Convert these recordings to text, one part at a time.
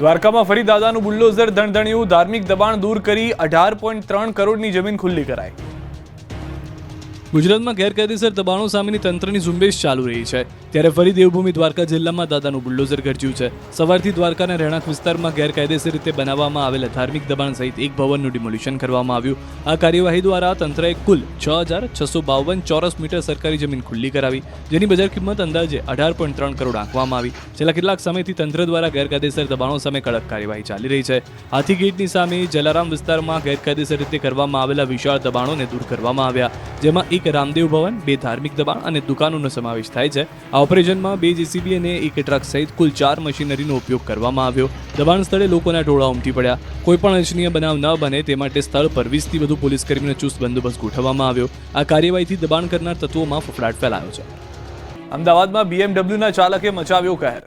દ્વારકામાં ફરી દાદાનું બુલ્ડોઝર ધણધણ્યું. ધાર્મિક દબાણ દૂર કરી અઢાર પોઈન્ટ ત્રણ કરોડની જમીન ખુલ્લી કરાઈ. ગુજરાતમાં ગેરકાયદેસર દબાણો સામેની તંત્રની ઝુંબેશ ચાલુ રહી છે. ત્યારે ફરી દેવભૂમિ દ્વારકા જિલ્લામાં દાદાનું બુલ્ડોઝર ગરજ્યું છે. સવારથી દ્વારકાના રહેણાંક વિસ્તારમાં ગેરકાયદેસર રીતે બનાવવામાં આવેલા ધાર્મિક દબાણ સહિત એક ભવનનું ડિમોલિશન કરવામાં આવ્યું. આ કાર્યવાહી દ્વારા તંત્રએ કુલ છ હજાર છસો બાવન ચોરસ મીટર સરકારી જમીન ખુલ્લી કરાવી, જેની બજાર કિંમત અંદાજે અઢાર પોઈન્ટ ત્રણ કરોડ આંકવામાં આવી. છેલ્લા કેટલાક સમયથી તંત્ર દ્વારા ગેરકાયદેસર દબાણો સામે કડક કાર્યવાહી ચાલી રહી છે. હાથી ગેટની સામે જલારામ વિસ્તારમાં ગેરકાયદેસર રીતે કરવામાં આવેલા વિશાળ દબાણોને દૂર કરવામાં આવ્યા, જેમાં એક રામદેવ ભવન બે ધાર્મિક દબાણ અને દુકાનોનો સમાવેશ થાય છે. આ ઓપરેશનમાં બે જેસીબી અને એક ટ્રક સહિત કુલ ચાર મશીનરીનો ઉપયોગ કરવામાં આવ્યો. દબાણ સ્થળે લોકોના ટોળા ઉમટી પડ્યા. કોઈપણ અનિચ્છનીય બનાવ ન બને તે માટે સ્થળ પર વીસથી વધુ પોલીસ કર્મીનો ચુસ્ત બંદોબસ્ત ગોઠવવામાં આવ્યો. આ કાર્યવાહીથી દબાણ કરનાર તત્વોમાં ફફડાટ ફેલાયો છે. અમદાવાદમાં બીએમડબ્લ્યુના ચાલકે મચાવ્યો કહેર.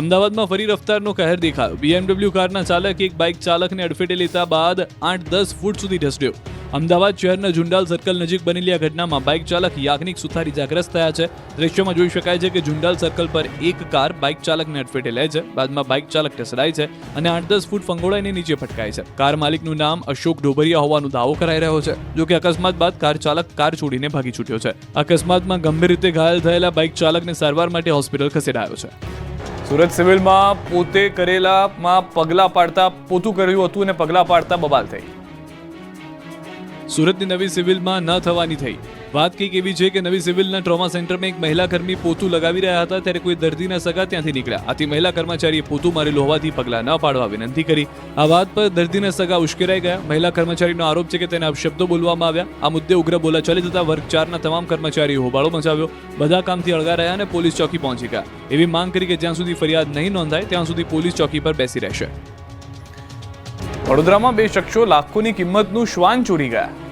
અમદાવાદમાં ફરી રફતારનો કહેર દેખાયો. બીએમડબ્લ્યુ કારના ચાલક એક બાઇક ચાલકને અડફેટે લેતા બાદ આઠ દસ ફૂટ સુધી ઢસડ્યો અમદાવાદ શહેરના ઝુંડાલ સર્કલ નજીક બનેલી આ ઘટનામાં બાઇક ચાલક યાજ્ઞિક સુથારી જાગ્રસ્ત થયા છે. દ્રશ્યમાં જોઈ શકાય છે કે ઝુંડાલ સર્કલ પર એક કાર બાઇક ચાલકને અડફેટે લે છે. બાદમાં બાઇક ચાલક ટસરાય છે અને આઠ દસ ફૂટ ફંગોળાઈને નીચે ફટકાય છે. કાર માલિકનું નામ અશોક ડોબરિયા હોવાનો દાવો કરાઈ રહ્યો છે, જો કે અકસ્માત બાદ કાર ચાલક કાર છોડીને ભાગી છૂટ્યો છે. અકસ્માતમાં ગંભીર રીતે ઘાયલ થયેલા બાઇક ચાલકને સારવાર માટે હોસ્પિટલ ખસેડાયો છે. સુરત સિવિલમાં પોતે કરેલામાં પગલાં પાડતા પોતું કર્યું હતું અને પગલાં પાડતા બબાલ થઈ. સુરતની નવી સિવિલમાં ન થવાની થઈ. વાત કંઈક એવી છે કે નવી સિવિલના ટ્રોમા સેન્ટરમાં એક મહિલા કર્મી પોતું લગાવી રહ્યા હતા, ત્યારે કોઈ દર્દીના સગા ત્યાંથી નીકળ્યા. આથી મહિલા કર્મચારીએ પોતું મારેલું હોવાથી પગલાં ન પાડવા વિનંતી કરી. આ વાત પર દર્દીના સગા ઉશ્કેરાઈ ગયા. મહિલા કર્મચારીનો આરોપ છે કે તેને અપશબ્દો બોલવામાં આવ્યા. આ મુદ્દે ઉગ્ર બોલાચાલી જતા વર્ગ ચારના તમામ કર્મચારીઓ હોબાળો મચાવ્યો. બધા કામથી અળગા રહ્યા અને પોલીસ ચોકી પહોંચી ગયા. એવી માંગ કરી કે જ્યાં સુધી ફરિયાદ નહીં નોંધાય, ત્યાં સુધી પોલીસ ચોકી પર બેસી રહેશે. વડોદરામાં બે શખ્સો લાખોની કિંમતનું શ્વાન ચોરી ગયા.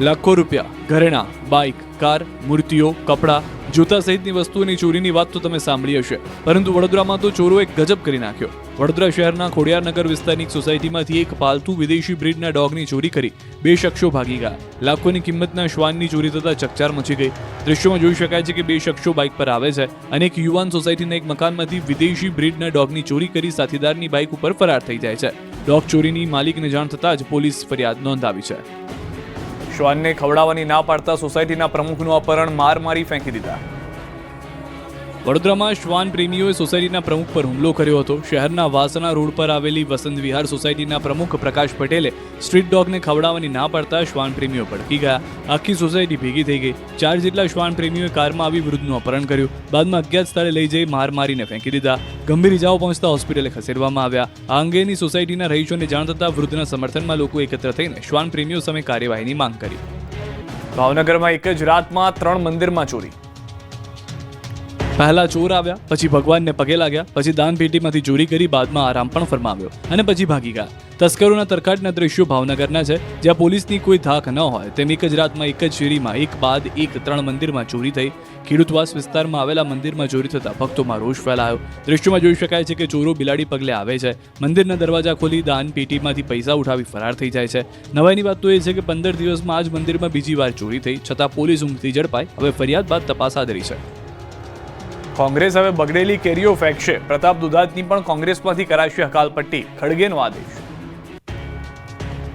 લાખો રૂપિયા, ઘરેણા, બાઇક, કાર, મૂર્તિઓ, કપડાં, જૂતા સહિતની વસ્તુઓની ચોરીની વાત તો તમે સાંભળી હશે. પરંતુ વડોદરામાં તો ચોરોએ ગજબ કરી નાખ્યો. વડોદરા શહેરના ખોડિયારનગર વિસ્તારની એક સોસાયટીમાંથી એક પાલતુ વિદેશી બ્રીડના ડોગની ચોરી કરી બે શખ્સો ભાગી ગયા. લાખોની કિંમતના શ્વાનની ચોરી થતા ચકચાર મચી ગઈ. દ્રશ્યોમાં જોઈ શકાય છે કે બે શખ્સો બાઇક પર આવે છે અને એક યુવાન સોસાયટીના એક મકાનમાંથી વિદેશી બ્રીડના ડોગની ચોરી કરી સાથીદારની બાઇક ઉપર ફરાર થઈ જાય છે. ડોગ ચોરીની માલિકને જાણ થતાં જ પોલીસ ફરિયાદ નોંધાવી છે. શ્વાનને ખવડાવવાની ના પાડતા સોસાયટીના પ્રમુખનું અપહરણ માર મારી ફેંકી દીધા. વડોદરામાં શ્વાન પ્રેમીઓએ સોસાયટીના પ્રમુખ પર હુમલો કર્યો હતો. શહેરના વાસણા રોડ પર આવેલી વસંત વિહાર સોસાયટીના પ્રમુખ પ્રકાશ પટેલે સ્ટ્રીટ ડોગને ખવડાવવાની ના પાડતા શ્વાન પ્રેમીઓ ભડકી ગયા. આખી સોસાયટી ભેગી થઈ ગઈ. ચાર જેટલા શ્વાન પ્રેમીઓએ કારમાં આવી વૃદ્ધનું અપહરણ કર્યું. બાદમાં અજ્ઞાત સ્થળે લઈ જઈ માર મારીને ફેંકી દીધા. ગંભીર ઇજાઓ પહોંચતા હોસ્પિટલે ખસેડવામાં આવ્યા. આ અંગેની સોસાયટીના રહીશોને જાણ થતાં વૃદ્ધના સમર્થનમાં લોકો એકત્ર થઈને શ્વાન પ્રેમીઓ સામે કાર્યવાહીની માંગ કરી. ભાવનગરમાં એક જ રાતમાં ત્રણ મંદિરમાં ચોરી. પહેલા ચોર આવ્યા, પછી ભગવાનને પગે લાગ્યા, પછી દાન પેટીમાંથી ચોરી કરી બાદમાં આરામ પણ ફરમાવ્યો અને પછી ભાગી ગયા. તસ્કરોના તરખાટના દ્રશ્યો ભાવનગરના છે, જ્યાં પોલીસની કોઈ ધાક ન હોય તેમ એક જ રાતમાં એક જ શેરીમાં એક બાદ એક ત્રણ મંદિરમાં ચોરી થઈ. ખેડૂતવાસ વિસ્તારમાં આવેલા મંદિરમાં ચોરી થતા ભક્તોમાં રોષ ફેલાયો. દ્રશ્યોમાં જોઈ શકાય છે કે ચોરો બિલાડી પગલે આવે છે. મંદિરના દરવાજા ખોલી દાન પેટીમાંથી પૈસા ઉઠાવી ફરાર થઈ જાય છે. નવાઈની વાત તો એ છે કે પંદર દિવસમાં આ જ મંદિરમાં બીજી વાર ચોરી થઈ, છતાં પોલીસ ઊંઘથી ઝડપાઈ. હવે ફરિયાદ બાદ તપાસ આદરી છે. કોંગ્રેસ હવે બગડેલી કેરીઓ ફેંકશે. પ્રતાપ દુધાતની પણ કોંગ્રેસમાંથી કરાશે હકાલપટ્ટી. ખડગેનો આદેશ.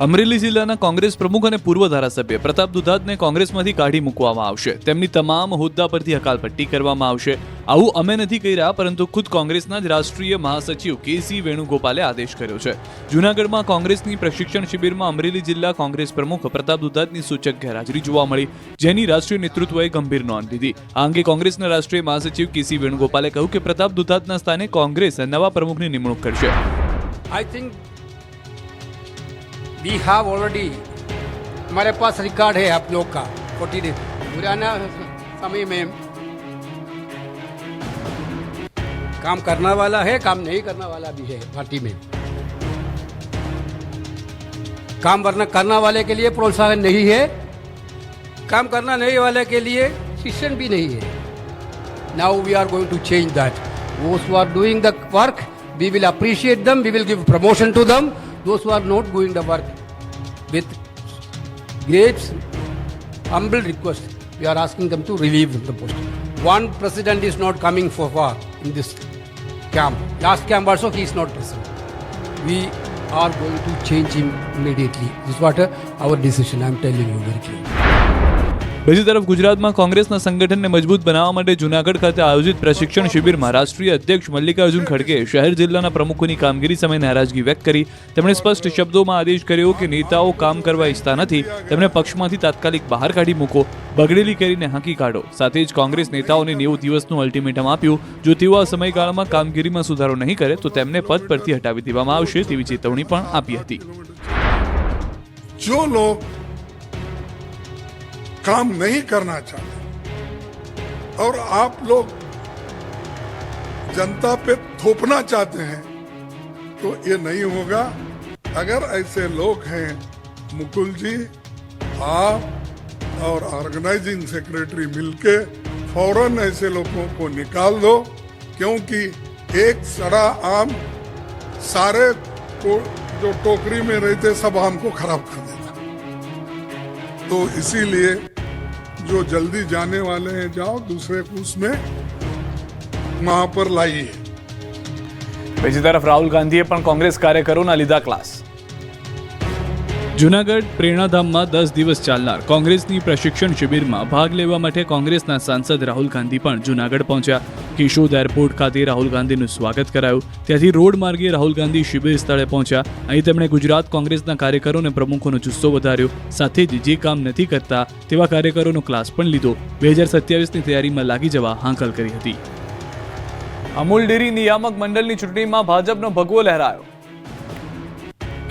અમરેલી જિલ્લાના કોંગ્રેસ પ્રમુખ અને પૂર્વ ધારાસભ્ય પ્રતાપ દુધાતને કોંગ્રેસમાંથી કાઢી મૂકવામાં આવશે. તેમની તમામ હોદ્દા પરથી હકાલપટ્ટી કરવામાં આવશે. આવું અમે નથી કહી રહ્યા, પરંતુ ખુદ કોંગ્રેસના જ રાષ્ટ્રીય મહાસચિવ કેસી વેણુગોપાલે આદેશ કર્યો છે. જૂનાગઢમાં કોંગ્રેસની પ્રશિક્ષણ શિબિરમાં અમરેલી જિલ્લા કોંગ્રેસ પ્રમુખ પ્રતાપ દુધાતની સૂચક ગેરહાજરી જોવા મળી, જેની રાષ્ટ્રીય નેતૃત્વએ ગંભીર નોંધ લીધી. આ અંગે કોંગ્રેસના રાષ્ટ્રીય મહાસચિવ કેસી વેણુગોપાલે કહ્યું કે પ્રતાપ દુધાતના સ્થાને કોંગ્રેસ નવા પ્રમુખની નિમણૂક કરશે. I think we have already हमारे पास रिकॉर्ड है आप लोग का फोर्टी डेज़ पुराना समय में काम करने वाला है, काम नहीं करने वाला भी है पार्टी में। काम करना करने वाले के लिए प्रोत्साहन नहीं है। काम करना नहीं वाले के लिए शिक्षण भी नहीं है। Now we are going to change that who are doing the work, we will appreciate them, we will give promotion to them those who are not doing the work with great humble request we are asking them to relieve the post one president is not coming for far in this camp. Last camp also he is not present. We are going to change him immediately. This is what uh, our decision. I am telling you very clearly. બીજી તરફ ગુજરાતમાં કોંગ્રેસના સંગઠનને મજબૂત બનાવવા માટે જુનાગઢ ખાતે આયોજિત પ્રશિક્ષણ શિબિરમાં રાષ્ટ્રીય અધ્યક્ષ મલ્લિકાર્જુન ખડગે શહેર જિલ્લાના પ્રમુખોની કામગીરી સામે નારાજગી વ્યક્ત કરી. તેમણે સ્પષ્ટ શબ્દોમાં આદેશ કર્યો કે નેતાઓ કામ કરવા ઈચ્છતા નથી. તેમણે પક્ષમાંથી તાત્કાલિક બહાર કાઢી મૂકો. બગડેલી કરીને હાંકી કાઢો. સાથે જ કોંગ્રેસ નેતાઓને નેવું દિવસનું અલ્ટિમેટમ આપ્યું. જો તેઓ આ સમયગાળામાં કામગીરીમાં સુધારો નહીં કરે, તો તેમને પદ પરથી હટાવી દેવામાં આવશે તેવી ચેતવણી પણ આપી હતી. જો લોગ काम नहीं करना चाहते। और आप लोग जनता पे थोपना चाहते हैं तो ये नहीं होगा। अगर ऐसे लोग हैं, मुकुल जी, आप और ऑर्गेनाइजिंग सेक्रेटरी मिलके फ़ौरन ऐसे लोगों को निकाल दो, क्योंकि एक सड़ा आम सारे को जो टोकरी में रहते, सब आम को खराब कर देता। तो इसीलिए जो जल्दी जाने वाले हैं जाओ दूसरे को उसमें वहां पर लाइए બીજી તરફ રાહુલ ગાંધીએ પણ કોંગ્રેસ કાર્યકરોના લીધા ક્લાસ જૂનાગઢ પ્રેરણાધામમાં દસ દિવસ ચાલનાર કોંગ્રેસની પ્રશિક્ષણ શિબિરમાં ભાગ લેવા માટે કોંગ્રેસના સાંસદ રાહુલ ગાંધી પણ જૂનાગઢ પહોંચ્યા. કિશોદ એરપોર્ટ ખાતે રાહુલ ગાંધીનું સ્વાગત કરાયું. ત્યાંથી રોડ માર્ગે રાહુલ ગાંધી શિબિર સ્થળે પહોંચ્યા. અહીં તેમણે ગુજરાત કોંગ્રેસના કાર્યકરોને પ્રમુખોનો જુસ્સો વધાર્યો. સાથે જ જે કામ નથી કરતા તેવા કાર્યકરોનો ક્લાસ પણ લીધો. બે હજાર સત્યાવીસની તૈયારીમાં લાગી જવા હાંકલ કરી હતી. અમૂલ ડેરી નિયામક મંડળની ચૂંટણીમાં ભાજપનો ભગવો લહેરાયો.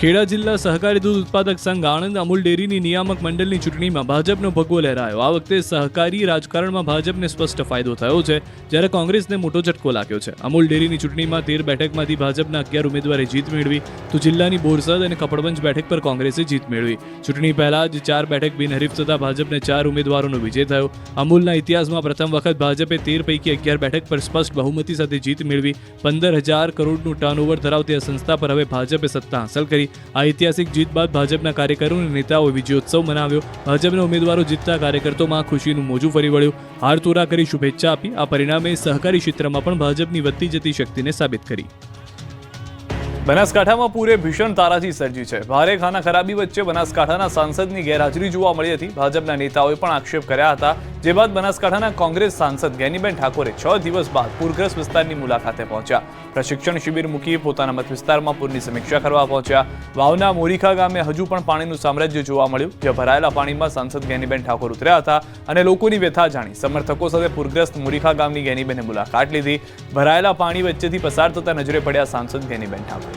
ખેડા જિલ્લા સહકારી દૂધ ઉત્પાદક સંઘ આણંદ અમૂલ ડેરીની નિયામક મંડળની ચૂંટણીમાં ભાજપનો ભગવો લહેરાયો. આ વખતે સહકારી રાજકારણમાં ભાજપને સ્પષ્ટ ફાયદો થયો છે, જ્યારે કોંગ્રેસને મોટો ઝટકો લાગ્યો છે. અમૂલ ડેરીની ચૂંટણીમાં તેર બેઠકમાંથી ભાજપના અગિયાર ઉમેદવારે જીત મેળવી, તો જિલ્લાની બોરસદ અને કપડવંજ બેઠક પર કોંગ્રેસે જીત મેળવી. ચૂંટણી પહેલા જ ચાર બેઠક બિનહરીફ થતાં ભાજપને ચાર ઉમેદવારોનો વિજય થયો. અમૂલના ઇતિહાસમાં પ્રથમ વખત ભાજપે તેર પૈકી અગિયાર બેઠક પર સ્પષ્ટ બહુમતી સાથે જીત મેળવી. પંદર હજાર કરોડનું ટર્નઓવર ધરાવતી આ સંસ્થા પર હવે ભાજપે સત્તા હાંસલ કરી આ ઐતિહાસિક જીત બાદ ભાજપના કાર્યકરો અને નેતાઓએ વિજયોત્સવ મનાવ્યો. ભાજપના ઉમેદવારો જીતતા કાર્યકર્તોમાં ખુશીનું મોજું ફરી વળ્યું. હાર તોરા કરી શુભેચ્છા આપી. આ પરિણામે સહકારી ક્ષેત્રમાં પણ ભાજપની વધતી જતી શક્તિને સાબિત કરી. બનાસકાંઠામાં પૂરે ભીષણ તારાજી સર્જી છે. ભારે ખાના ખરાબી વચ્ચે બનાસકાંઠાના સાંસદની ગેરહાજરી જોવા મળી હતી. ભાજપના નેતાઓએ પણ આક્ષેપ કર્યા હતા. જે બાદ બનાસકાંઠાના કોંગ્રેસ સાંસદ ગેનીબેન ઠાકોરે છ દિવસ બાદ પૂરગ્રસ્ત વિસ્તારની મુલાકાતે પહોંચ્યા. પ્રશિક્ષણ શિબિર મૂકી પોતાના મત વિસ્તારમાં પૂરની સમીક્ષા કરવા પહોંચ્યા. વાવના મોરીખા ગામે હજુ પણ પાણીનું સામ્રાજ્ય જોવા મળ્યું. જે ભરાયેલા પાણીમાં સાંસદ ગેનીબેન ઠાકોર ઉતર્યા હતા અને લોકોની વ્યથા જાણી સમર્થકો સાથે પૂરગ્રસ્ત મોરીખા ગામની ગેનીબેને મુલાકાત લીધી. ભરાયેલા પાણી વચ્ચેથી પસાર થતા નજરે પડ્યા સાંસદ ગેનીબેન ઠાકોર.